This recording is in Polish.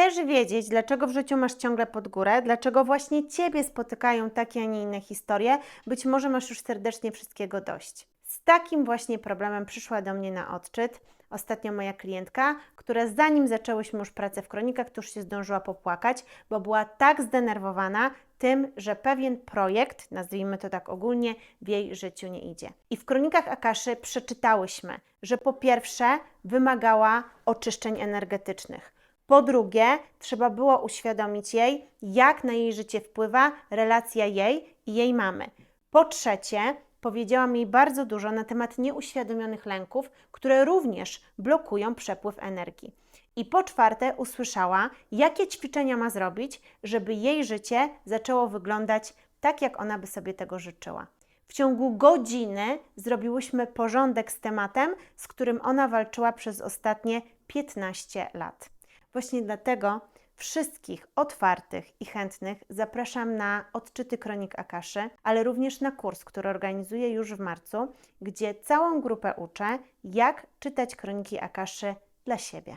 chcesz wiedzieć, dlaczego w życiu masz ciągle pod górę, dlaczego właśnie Ciebie spotykają takie, a nie inne historie, być może masz już serdecznie wszystkiego dość. Z takim właśnie problemem przyszła do mnie na odczyt ostatnio moja klientka, która zanim zaczęłyśmy już pracę w kronikach, to już się zdążyła popłakać, bo była tak zdenerwowana tym, że pewien projekt, nazwijmy to tak ogólnie, w jej życiu nie idzie. I w kronikach Akaszy przeczytałyśmy, że po pierwsze wymagała oczyszczeń energetycznych. Po drugie, trzeba było uświadomić jej, jak na jej życie wpływa relacja jej i jej mamy. Po trzecie, powiedziałam jej bardzo dużo na temat nieuświadomionych lęków, które również blokują przepływ energii. I po czwarte, usłyszała, jakie ćwiczenia ma zrobić, żeby jej życie zaczęło wyglądać tak, jak ona by sobie tego życzyła. W ciągu godziny zrobiłyśmy porządek z tematem, z którym ona walczyła przez ostatnie 15 lat. Właśnie dlatego wszystkich otwartych i chętnych zapraszam na odczyty Kronik Akaszy, ale również na kurs, który organizuję już w marcu, gdzie całą grupę uczę, jak czytać Kroniki Akaszy dla siebie.